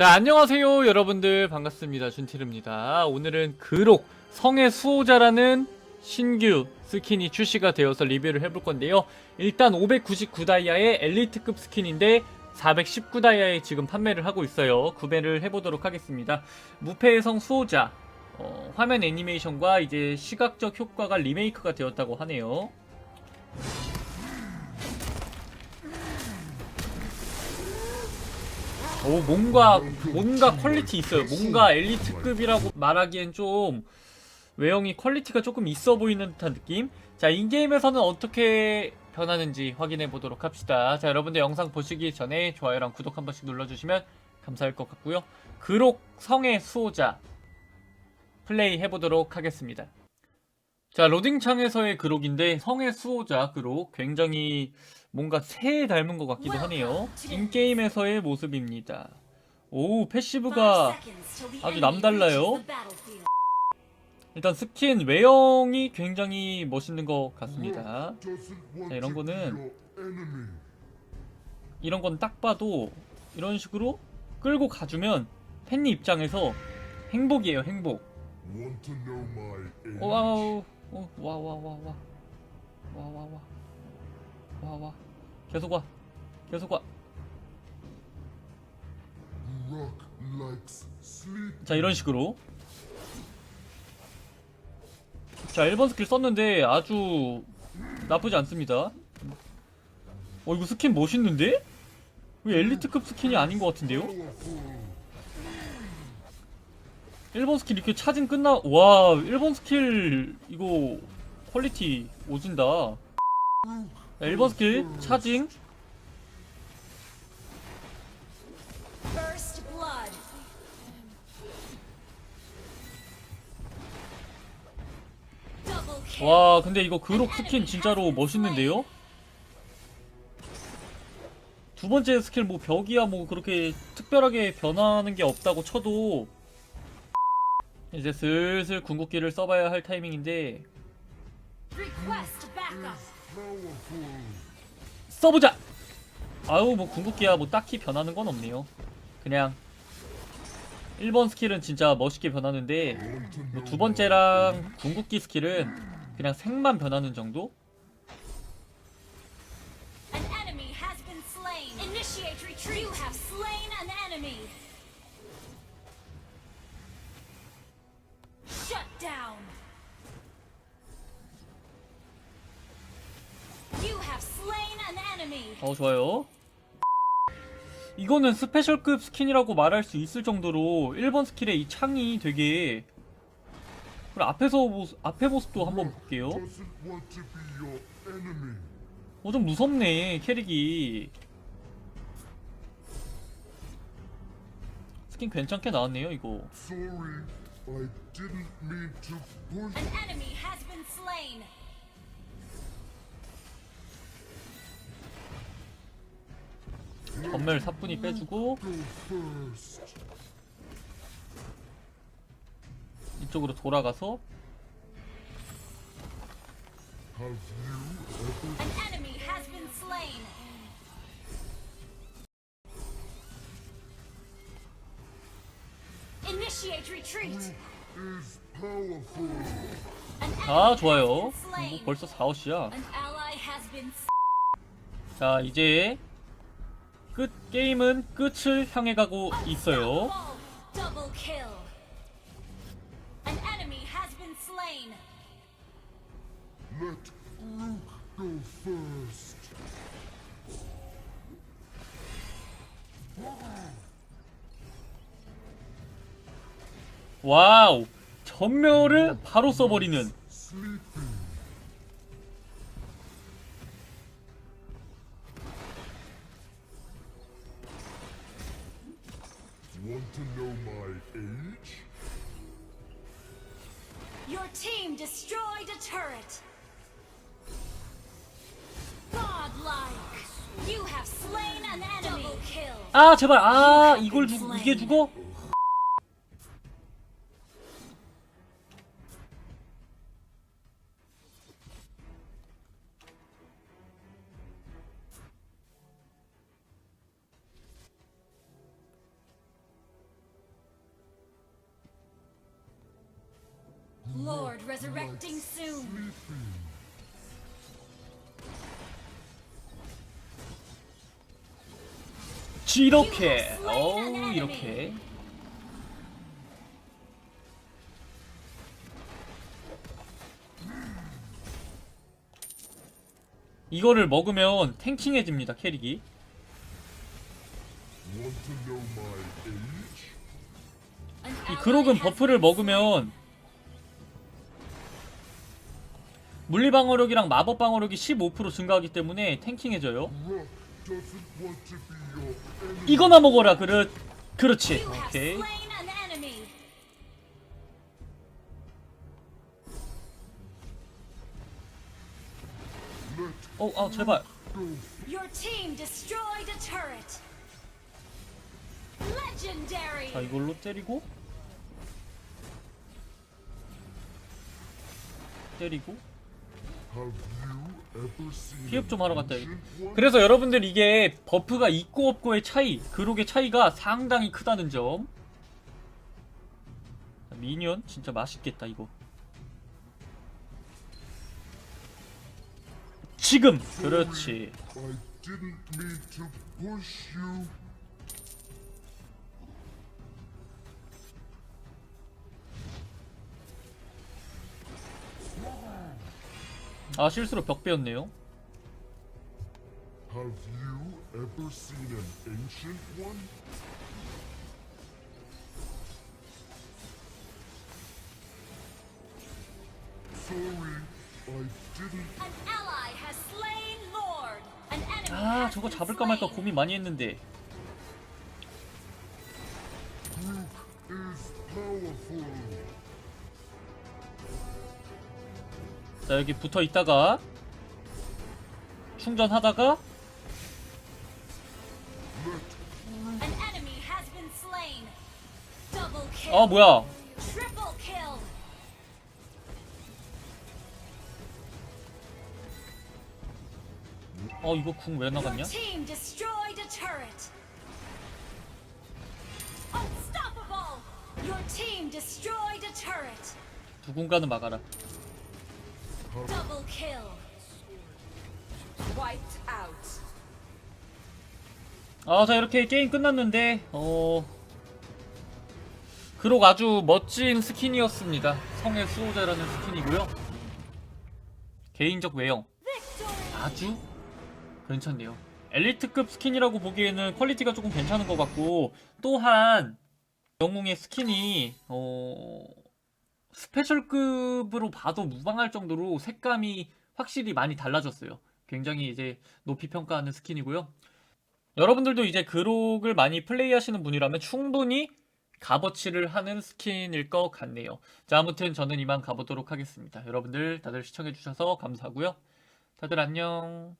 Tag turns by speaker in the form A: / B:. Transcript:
A: 자, 안녕하세요, 여러분들. 반갑습니다. 준티르입니다. 오늘은 그록 성의 수호자라는 신규 스킨이 출시가 되어서 리뷰를 해볼 건데요. 일단 599다이아의 엘리트급 스킨인데 419다이아에 지금 판매를 하고 있어요. 구매를 해보도록 하겠습니다. 무패의 성 수호자. 어, 화면 애니메이션과 이제 시각적 효과가 리메이크가 되었다고 하네요. 오 뭔가 뭔가 퀄리티 있어요. 뭔가 엘리트급이라고 말하기엔 좀 외형이 퀄리티가 조금 있어 보이는 듯한 느낌. 자 인게임에서는 어떻게 변하는지 확인해 보도록 합시다. 자 여러분들 영상 보시기 전에 좋아요랑 구독 한 번씩 눌러주시면 감사할 것 같고요. 그록 성의 수호자 플레이 해보도록 하겠습니다. 자 로딩창에서의 그록인데 성의 수호자 그록 굉장히 뭔가 새에 닮은 것 같기도 하네요. 인게임에서의 모습입니다. 오 패시브가 아주 남달라요. 일단 스킨 외형이 굉장히 멋있는 것 같습니다.
B: 자, 이런 거는
A: 이런 건 딱 봐도 이런 식으로 끌고 가주면 팬님 입장에서 행복이에요 행복. 와우 와와와와와와와와 와와 계속 와 계속 와. 자 이런 식으로 자 1번 스킬 썼는데 아주 나쁘지 않습니다 어 이거 스킨 멋있는데? 왜 엘리트급 스킨이 아닌 것 같은데요? 1번 스킬 이렇게 차징 끝나 와 1번 스킬 이거 퀄리티 오진다 자, 1번 스킬 차징. 와 근데 이거 그록 스킨 진짜로 멋있는데요? 두 번째 스킬 뭐 벽이야 뭐 그렇게 특별하게 변하는 게 없다고 쳐도 이제 슬슬 궁극기를 써봐야 할 타이밍인데
C: backup.
A: 써보자! 아유 뭐 궁극기야. 뭐 딱히 변하는 건 없네요. 그냥 1번 스킬은 진짜 멋있게 변하는데 뭐 두 번째랑 궁극기 스킬은 그냥 색만 변하는 정도? 어 좋아요. 이거는 스페셜급 스킨이라고 말할 수 있을 정도로 1번 스킬의 이 창이 되게 그럼 앞에서 모습, 앞에 모습도 한번 볼게요. 어 좀 무섭네 캐릭이. 스킨 괜찮게 나왔네요 이거.
B: Sorry,
A: 전멸 사뿐히 빼주고 이쪽으로 돌아가서 아 좋아요. 벌써 4호시야. 자 이제 끝 게임은 끝을 향해 가고 있어요. 와우 전멸을 바로 써버리는
B: Want to know my age?
C: Your team destroyed a turret. Godlike. You have slain an enemy. Double kill.
A: 아 제발 아 이걸 죽 이게 죽어?
C: Lord resurrecting soon.
A: 이렇게 어우 이렇게 이거를 먹으면 탱킹해집니다 캐릭이 이 그록은 버프를 먹으면 물리 방어력이랑 마법 방어력이 15% 증가하기 때문에 탱킹해져요. 이거나 먹어라. 그렇 그렇지. 오케이. 어, 아 제발. 자 이걸로 때리고 때리고 피업 좀 하러 갔다.
B: one?
A: 그래서 여러분들 이게 버프가 있고 없고의 차이, 그록의 차이가 상당히 크다는 점. 미니언 진짜 맛있겠다 이거. 지금 그렇지. 아 실수로 벽 베었네요.
B: Have you ever seen an ancient one? Sorry, I didn't.
C: An ally has slain Lord. An enemy
A: 아 저거 잡을까 말까. 고민 많이 했는데. 자 여기 붙어 있다가 충전하다가. 아 뭐야? 어 이거 궁 왜 나갔냐? 누군가는 막아라.
C: Double kill.
D: Wiped out.
A: 아, 자 이렇게 게임 끝났는데 어 그록 아주 멋진 스킨이었습니다. 성의 수호자라는 스킨이고요. 개인적 외형. 아주 괜찮네요. 엘리트급 스킨이라고 보기에는 퀄리티가 조금 괜찮은 것 같고 또한 영웅의 스킨이 어 스페셜급으로 봐도 무방할 정도로 색감이 확실히 많이 달라졌어요. 굉장히 이제 높이 평가하는 스킨이고요. 여러분들도 이제 그록을 많이 플레이하시는 분이라면 충분히 값어치를 하는 스킨일 것 같네요. 자, 아무튼 저는 이만 가보도록 하겠습니다. 여러분들 다들 시청해주셔서 감사하고요. 다들 안녕.